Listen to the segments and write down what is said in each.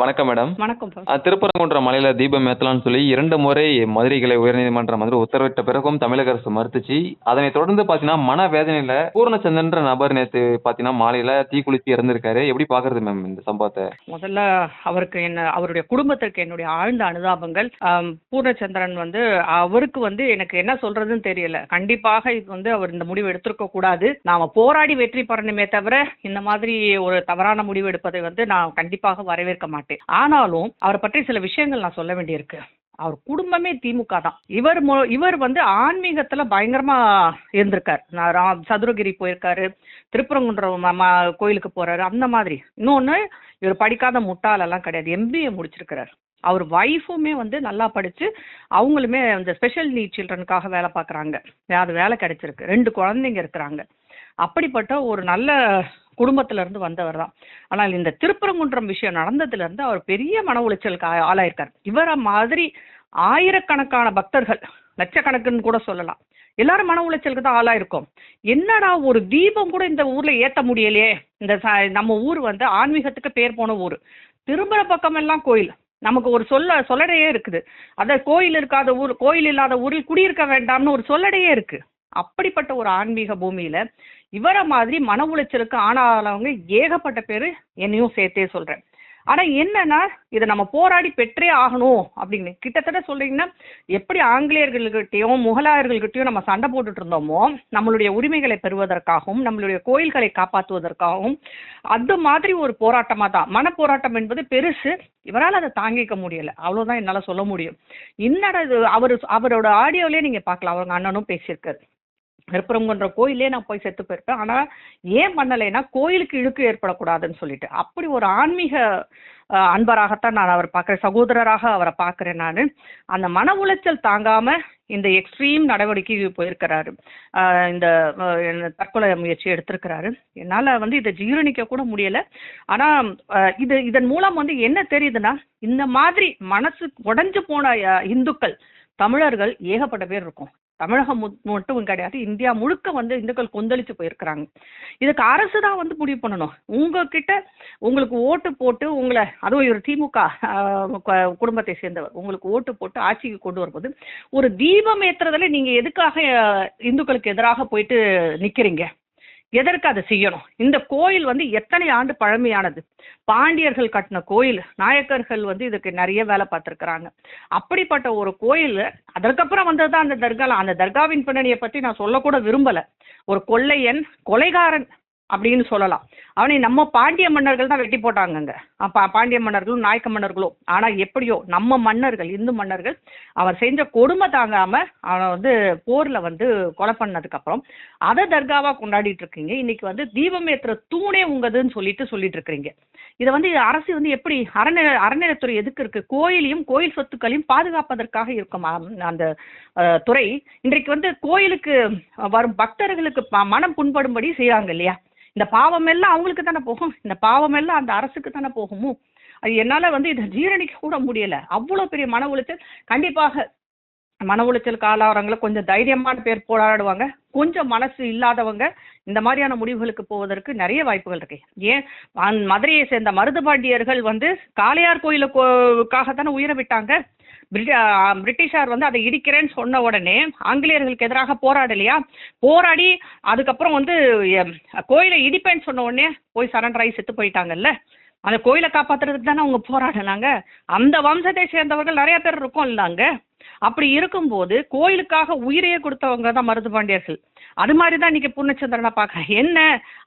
வணக்கம் மேடம். வணக்கம் திருப்பரங்குன்றம் மலையில தீபம் ஏத்தலாம்னு சொல்லி இரண்டு முறை மதுரை கிளை உயர்நீதிமன்றம் வந்து உத்தரவிட்ட பிறகும் தமிழக அரசு மறுத்துச்சு. அதனை தொடர்ந்து பாத்தீங்கன்னா மன வேதனையில பூர்ணச்சந்திரன்ற நபர் நேத்து பாத்தீங்கன்னா மாலையில தீக்குளிச்சு இறந்திருக்காரு. எப்படி பாக்குறது மேம் இந்த சம்பவத்தை? முதல்ல அவருக்கு என்ன அவருடைய குடும்பத்திற்கு என்னுடைய ஆழ்ந்த அனுதாபங்கள். பூர்ணச்சந்திரன் வந்து அவருக்கு வந்து எனக்கு என்ன சொல்றதுன்னு தெரியல. கண்டிப்பாக இது வந்து அவர் இந்த முடிவு எடுத்திருக்க கூடாது. நாம போராடி வெற்றி பெறணுமே தவிர இந்த மாதிரி ஒரு தவறான முடிவு எடுப்பதை வந்து நான் கண்டிப்பாக வரவேற்க மாட்டேன். ஆனாலும் அவரை பற்றி சில விஷயங்கள் நான் சொல்ல வேண்டியிருக்கு. அவர் குடும்பமே திமுக தான். இவர் மொ- இவர் வந்து ஆன்மீகத்துல பயங்கரமா இருந்திருக்காரு. நான் சதுரகிரி போயிருக்காரு திருப்பரங்குன்றம் கோயிலுக்கு போறாரு அந்த மாதிரி. இன்னொன்னு இவர் படிக்காத முட்டாளெல்லாம் கிடையாது. எம்பிஏ முடிச்சிருக்கிறார். அவர் ஒய்ஃபுமே வந்து நல்லா படிச்சு அவங்களுமே இந்த ஸ்பெஷல் நீட் சில்ட்ரனுக்காக வேலை பார்க்குறாங்க. அது வேலை கிடைச்சிருக்கு. ரெண்டு குழந்தைங்க இருக்கிறாங்க. அப்படிப்பட்ட ஒரு நல்ல குடும்பத்துல இருந்து வந்தவர் தான். ஆனால் இந்த திருப்பரங்குன்றம் விஷயம் நடந்ததுல இருந்து அவர் பெரிய மன உளைச்சலுக்கு ஆளாயிருக்கார். இவர மாதிரி ஆயிரக்கணக்கான பக்தர்கள் லட்சக்கணக்குன்னு கூட சொல்லலாம். எல்லாரும் மன உளைச்சலுக்கு தான் ஆளாயிருக்கோம். என்னடா ஒரு தீபம் கூட இந்த ஊர்ல ஏத்த முடியலையே? இந்த நம்ம ஊர் வந்து ஆன்மீகத்துக்கு பேர் போன ஊர். திரும்புற பக்கம் எல்லாம் கோயில். நமக்கு ஒரு சொல்ல சொல்லடையே இருக்குது. அத கோயில் இருக்காத ஊர் கோயில் இல்லாத ஊரில் குடியிருக்க வேண்டாம்னு ஒரு சொல்லடையே இருக்கு. அப்படிப்பட்ட ஒரு ஆன்மீக பூமியில இவரை மாதிரி மன உளைச்சலுக்கு ஆனாதவங்க ஏகப்பட்ட பேர் என்னையும் சேர்த்தே சொல்றேன். ஆனா என்னன்னா இதை நம்ம போராடி பெற்றே ஆகணும் அப்படின்னு. கிட்டத்தட்ட சொல்றீங்கன்னா எப்படி ஆங்கிலேயர்கள்கிட்டயும் முகலாயர்கள்கிட்டயும் நம்ம சண்டை போட்டுட்டு இருந்தோமோ நம்மளுடைய உரிமைகளை பெறுவதற்காகவும் நம்மளுடைய கோயில்களை காப்பாற்றுவதற்காகவும் அது மாதிரி ஒரு போராட்டமா தான். மன போராட்டம் என்பது பெருசு. இவரால் அதை தாங்கிக்க முடியல. அவ்வளவுதான் என்னால சொல்ல முடியும். என்னடா இது? அவர் அவரோட ஆடியோலயே நீங்க பார்க்கலாம். அவங்க அண்ணனும் பேசியிருக்காரு. திருப்பரங்குன்ற கோயிலே நான் போய் செத்து போயிருப்பேன். ஆனா ஏன் பண்ணலைன்னா கோயிலுக்கு இழுக்கு ஏற்படக்கூடாதுன்னு சொல்லிட்டு. அப்படி ஒரு ஆன்மீக அன்பராகத்தான் நான் அவர் பார்க்குறேன். சகோதரராக அவரை பார்க்குறேன் நான். அந்த மன உளைச்சல் தாங்காம இந்த எக்ஸ்ட்ரீம் நடவடிக்கைக்கு போயிருக்கிறாரு. இந்த தற்கொலை முயற்சி எடுத்திருக்கிறாரு. என்னால் வந்து இதை ஜீரணிக்க கூட முடியலை. ஆனால் இது இதன் மூலம் வந்து என்ன தெரியுதுன்னா இந்த மாதிரி மனசு உடஞ்சு போன இந்துக்கள் தமிழர்கள் ஏகப்பட்ட பேர் இருக்கும். தமிழகம் மட்டும் கிடையாது இந்தியா முழுக்க வந்து இந்துக்கள் கொந்தளிச்சு போயிருக்கிறாங்க. இதுக்கு அரசு தான் வந்து முடிவு பண்ணணும். உங்ககிட்ட உங்களுக்கு ஓட்டு போட்டு உங்களை அதுவும் ஒரு திமுக குடும்பத்தை சேர்ந்தவர் உங்களுக்கு ஓட்டு போட்டு ஆட்சிக்கு கொண்டு வரும்போது ஒரு தீபம் ஏற்றுறதுல நீங்க எதுக்காக இந்துக்களுக்கு எதிராக போயிட்டு நிக்கிறீங்க? எதற்கு அதை செய்யணும்? இந்த கோயில் வந்து எத்தனை ஆண்டு பழமையானது? பாண்டியர்கள் கட்டின கோயில் நாயக்கர்கள் வந்து இதுக்கு நிறைய வேலை பார்த்துருக்குறாங்க. அப்படிப்பட்ட ஒரு கோயில் அதற்கப்புறம் வந்தது தான் அந்த தர்காலாம். அந்த தர்காவின் பின்னணியை பற்றி நான் சொல்லக்கூட விரும்பல. ஒரு கொள்ளையன் கொலைகாரன் அப்படின்னு சொல்லலாம். அவனை நம்ம பாண்டிய மன்னர்கள் தான் வெட்டி போட்டாங்கங்க. அப்ப பாண்டிய மன்னர்களும் நாயக்க மன்னர்களும். ஆனால் எப்படியோ நம்ம மன்னர்கள் இந்து மன்னர்கள் அவர் செஞ்ச கொடுமை தாங்காம அவனை வந்து போர்ல வந்து கொலை பண்ணதுக்கு அப்புறம் அதை தர்காவா கொண்டாடிட்டு இருக்கீங்க. இன்னைக்கு வந்து தீபம் ஏத்துற தூணே உங்கதுன்னு சொல்லிட்டு சொல்லிட்டு இருக்கிறீங்க. இதை வந்து அரசு வந்து எப்படி அறநிலை அறநிலைத்துறை எதுக்கு இருக்கு? கோயிலையும் கோயில் சொத்துக்களையும் பாதுகாப்பதற்காக இருக்கும் அந்த துறை. இன்றைக்கு வந்து கோயிலுக்கு வரும் பக்தர்களுக்கு மனம் புண்படும்படி செய்கிறாங்க இல்லையா? இந்த பாவம் எல்லாம் அவங்களுக்கு தானே போகும். இந்த பாவம் எல்லாம் அந்த அரசுக்கு தானே போகுமோ? அது என்னால வந்து இதை ஜீரணிக்க கூட முடியல. அவ்வளோ பெரிய மன உளைச்சல். கண்டிப்பாக மன உளைச்சலுக்கு ஆளாகிறவங்கள கொஞ்சம் தைரியமான பேர் போராடுவாங்க. கொஞ்சம் மனசு இல்லாதவங்க இந்த மாதிரியான முடிவுகளுக்கு போவதற்கு நிறைய வாய்ப்புகள் இருக்கு. ஏன்? மதுரையை சேர்ந்த மருதுபாண்டியர்கள் வந்து காளையார் கோயிலுக்காக தானே உயிரை விட்டாங்க. பிரிட்டிஷார் வந்து அதை இடிக்கிறேன்னு சொன்ன உடனே ஆங்கிலேயர்களுக்கு எதிராக போராடலையா? போராடி அதுக்கப்புறம் வந்து கோயிலை இடிப்பேன்னு சொன்ன உடனே போய் சரண்டர் ஆகி செத்து போயிட்டாங்கல்ல? அந்த கோயிலை காப்பாத்துறதுக்கு தானே அவங்க போராடினாங்க. அந்த வம்சத்தை சேர்ந்தவர்கள் நிறைய பேர் இருக்கும் இல்லைங்க அப்படி இருக்கும்போது கோயிலுக்காக உயிரையே கொடுத்தவங்க தான் மருது பாண்டியர்கள். அது மாதிரி தான் இன்னைக்கு பூர்ணச்சந்திரனை பார்க்குறேன் என்ன?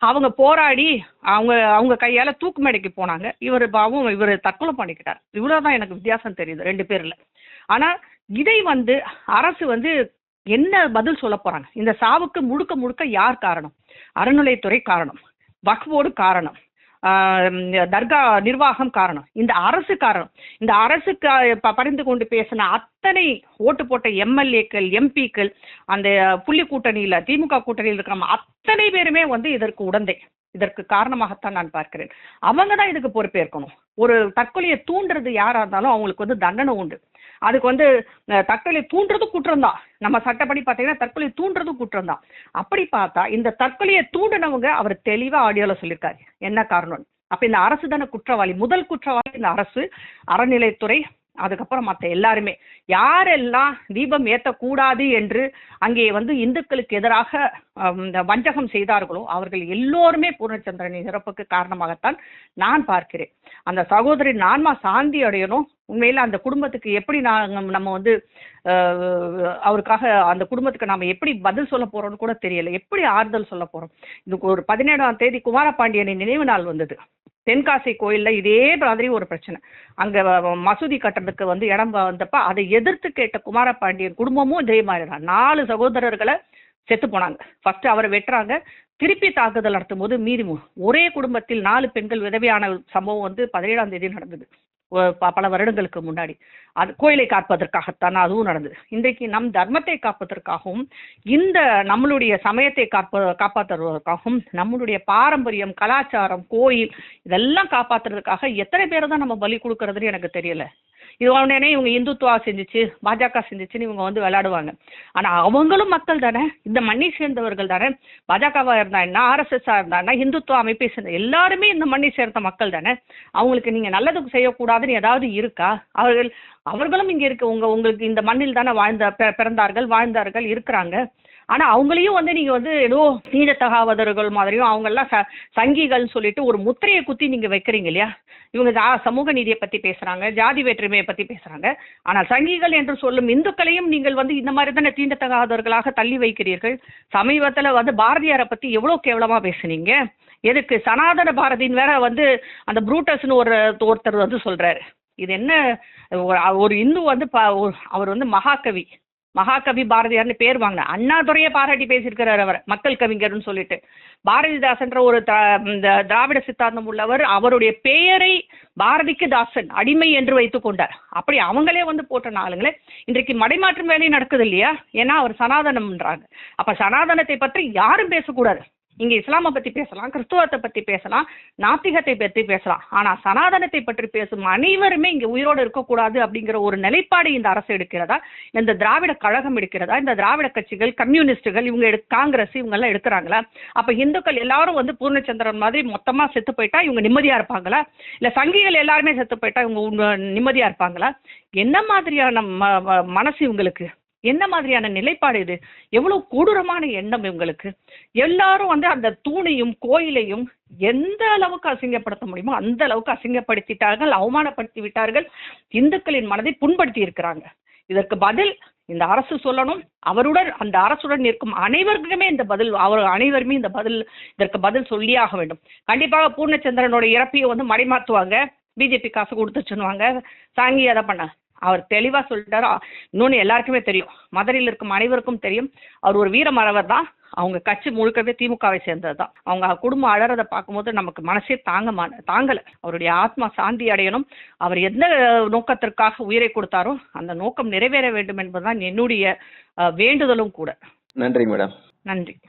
அவங்க போராடி அவங்க அவங்க கையால தூக்கு மேடைக்கு போனாங்க. இவர் பாவம் இவர் தற்கொலை பண்ணிக்கிட்டார். இவ்வளவுதான் எனக்கு வித்தியாசம் தெரியுது ரெண்டு பேர்ல. ஆனா இதை வந்து அரசு வந்து என்ன பதில் சொல்ல போறாங்க? இந்த சாவுக்கு முழுக்க முழுக்க யார் காரணம்? அறநிலையத்துறை காரணம். வக்ஃபோர்டு காரணம். தர்கா நிர்வாகம் காரணம். இந்த அரசு காரணம். இந்த அரசுக்கு பரிந்து கொண்டு பேசின அத்தனை ஓட்டு போட்ட எம்எல்ஏக்கள் எம்பிக்கள் அந்த புள்ளி கூட்டணியில் திமுக கூட்டணியில் இருக்கிற அத்தனை பேருமே வந்து இதற்கு உடந்தை. இதற்கு காரணமாகத்தான் நான் பார்க்கிறேன். அவங்க தான் இதுக்கு பொறுப்பேற்கணும். ஒரு தற்கொலையை தூண்டுறது யாராக இருந்தாலும் அவங்களுக்கு வந்து தண்டனை உண்டு. அதுக்கு வந்து தற்கொலை தூண்டுறது குற்றம் தான் நம்ம சட்டப்படி பார்த்தீங்கன்னா தற்கொலை தூண்டுறது குற்றம் தான் அப்படி பார்த்தா இந்த தற்கொலையை தூண்டினவங்க அவர் தெளிவாக ஆடியோவில் சொல்லியிருக்காரு. என்ன காரணம் அப்போ இந்த அரசு தானே குற்றவாளி. முதல் குற்றவாளி இந்த அரசு அறநிலைத்துறை அதுக்கப்புறம் மற்ற எல்லாருமே யாரெல்லாம் தீபம் ஏற்றக்கூடாது என்று அங்கே வந்து இந்துக்களுக்கு எதிராக இந்த வஞ்சகம் செய்தார்களோ அவர்கள் எல்லோருமே பூர்ணச்சந்திரனின் இறப்புக்கு காரணமாகத்தான் நான் பார்க்கிறேன். அந்த சகோதரி நான்மா சாந்தி அடையணும். உண்மையில் அந்த குடும்பத்துக்கு எப்படி நாங்கள் நம்ம வந்து அவருக்காக அந்த குடும்பத்துக்கு நாம் எப்படி பதில் சொல்ல போகிறோம்னு கூட தெரியல. எப்படி ஆறுதல் சொல்ல போகிறோம் இதுக்கு ஒரு பதினேழாம் தேதி குமாரபாண்டியனின் நினைவு நாள் வந்தது. தென்காசி கோயிலில் இதே மாதிரி ஒரு பிரச்சனை. அங்கே மசூதி கட்டுறதுக்கு வந்து இடம் வந்தப்ப அதை எதிர்த்து கேட்ட குமாரபாண்டியன் குடும்பமும் இதே மாதிரி தான். நாலு சகோதரர்களை செத்து போனாங்க. ஃபர்ஸ்ட் அவரை வெட்டுறாங்க. திருப்பி தாக்குதல் நடத்தும் போது மீறி ஒரே குடும்பத்தில் நாலு பெண்கள் விதவையான சம்பவம் வந்து பதினேழாம் தேதி நடந்தது. பல வருடங்களுக்கு முன்னாடி. அது கோயிலை காப்பதற்காகத்தான் அதுவும் நடந்தது. இன்றைக்கு நம் தர்மத்தை காப்பதற்காகவும் இந்த நம்மளுடைய சமயத்தை காப்ப காப்பாற்றுவதற்காகவும் நம்மளுடைய பாரம்பரியம் கலாச்சாரம் கோயில் இதெல்லாம் காப்பாத்துறதுக்காக எத்தனை பேரை தான் நம்ம பலி கொடுக்கறதுன்னு எனக்கு தெரியல. இது உடனே இவங்க இந்துத்துவா செஞ்சுச்சு பாஜக செஞ்சிச்சுன்னு இவங்க வந்து விளையாடுவாங்க. ஆனா அவங்களும் மக்கள் தானே. இந்த மண்ணை சேர்ந்தவர்கள் தானே. பாஜகவா இருந்தா என்ன ஆர்எஸ்எஸ்ஸா இருந்தா என்ன இந்துத்துவ அமைப்பை சேர்ந்த எல்லாருமே இந்த மண்ணை சேர்ந்த மக்கள் தானே. அவங்களுக்கு நீங்க நல்லதுக்கு செய்யக்கூடாதுன்னு ஏதாவது இருக்கா? அவர்கள் அவர்களும் இங்க இருக்கு. உங்க உங்களுக்கு இந்த மண்ணில் தானே வாழ்ந்த பிறந்தார்கள் வாழ்ந்தார்கள் இருக்கிறாங்க. ஆனா அவங்களையும் வந்து நீங்க வந்து ஏதோ தீண்டத்தகாதவர்கள் மாதிரியும் அவங்க எல்லாம் ச- சங்கிகள் சொல்லிட்டு ஒரு முத்திரையை குத்தி நீங்க வைக்கிறீங்க இல்லையா? இவங்க ஜா- சமூக நீதியை பத்தி பேசுறாங்க ஜாதி வேற்றுமையை பத்தி பேசுறாங்க. ஆனால் சங்கிகள் என்று சொல்லும் இந்துக்களையும் நீங்கள் வந்து இந்த மாதிரி தானே தீண்டத்தகாதவர்களாக தள்ளி வைக்கிறீர்கள். சமீபத்துல வந்து பாரதியாரை பத்தி எவ்வளவு கேவலமா பேசுனீங்க? எதுக்கு? சனாதன பாரதின்னு வேற வந்து அந்த புரூட்டஸ்னு ஒரு ஒருத்தர் வந்து சொல்றாரு. இது என்ன ஒரு- இந்து வந்து ப- அவர் வந்து மகாகவி. மகாகவி பாரதியார்னு பேர் வாங்கின. அண்ணாதுரையை பாராட்டி பேசியிருக்கிறார் அவர் மக்கள் கவிஞர்னு சொல்லிட்டு. பாரதிதாசன்ற ஒரு இந்த திராவிட சித்தாந்தம் உள்ளவர் அவருடைய பெயரை பாரதிக்கு தாசன் அடிமை என்று வைத்து கொண்டார். அப்படி அவங்களே வந்து போட்ட நாளுங்களே இன்றைக்கு மடைமாற்றும் வேலை நடக்குது இல்லையா? ஏன்னா அவர் சனாதனம்ன்றாங்க. அப்ப சனாதனத்தை பற்றி யாரும் பேசக்கூடாது. இங்க இஸ்லாமை பத்தி பேசலாம் கிறிஸ்துவத்தை பத்தி பேசலாம் நாத்திகத்தை பத்தி பேசலாம். ஆனா சனாதனத்தை பற்றி பேசும் அனைவருமே இங்க உயிரோடு இருக்கக்கூடாது அப்படிங்கிற ஒரு நிலைப்பாடு இந்த அரசு எடுக்கிறதா? இந்த திராவிட கழகம் எடுக்கிறதா? இந்த திராவிட கட்சிகள் கம்யூனிஸ்டுகள் இவங்க எடு காங்கிரஸ் இவங்க எல்லாம் எடுக்கிறாங்களா? அப்ப இந்துக்கள் எல்லாரும் வந்து பூர்ணச்சந்திரன் மாதிரி மொத்தமா செத்து போயிட்டா இவங்க நிம்மதியா இருப்பாங்களா? இல்ல சங்கிகள் எல்லாருமே செத்து போயிட்டா இவங்க நிம்மதியா இருப்பாங்களா? என்ன மாதிரியான ம- மனசு இவங்களுக்கு? என்ன மாதிரியான நிலைப்பாடு இது? எவ்வளவு கொடூரமான எண்ணம் இவங்களுக்கு. எல்லாரும் வந்து அந்த தூணையும் கோயிலையும் எந்த அளவுக்கு அசிங்கப்படுத்த முடியுமோ அந்த அளவுக்கு அசிங்கப்படுத்திட்டார்கள் அவமானப்படுத்தி விட்டார்கள். இந்துக்களின் மனதை புண்படுத்தி இருக்கிறாங்க. இதற்கு பதில் இந்த அரசு சொல்லணும். அவருடன் அந்த அரசுடன் நிற்கும் அனைவருக்குமே இந்த பதில் அவர் அனைவருமே இந்த பதில் இதற்கு பதில் சொல்லியாக வேண்டும். கண்டிப்பாக பூர்ணச்சந்திரனோட இறப்பையை வந்து மடைமாத்துவாங்க. பிஜேபி காசு கொடுத்துச்சுன்னுவாங்க. சாங்கி அதை பண்ண. அவர் தெளிவா சொல்லிட்டாரு இன்னொன்னு எல்லாருக்குமே தெரியும். மதுரையில் இருக்கும் அனைவருக்கும் தெரியும். அவர் ஒரு வீர மறவர் தான். அவங்க கட்சி முழுக்கவே திமுகவை சேர்ந்தது தான் அவங்க குடும்பம் அழறதை பார்க்கும்போது நமக்கு மனசே தாங்க தாங்கல. அவருடைய ஆத்மா சாந்தி அடையணும். அவர் எந்த நோக்கத்திற்காக உயிரை கொடுத்தாரோ அந்த நோக்கம் நிறைவேற வேண்டும் என்பதுதான் என்னுடைய வேண்டுதலும் கூட. நன்றி மேடம். நன்றி.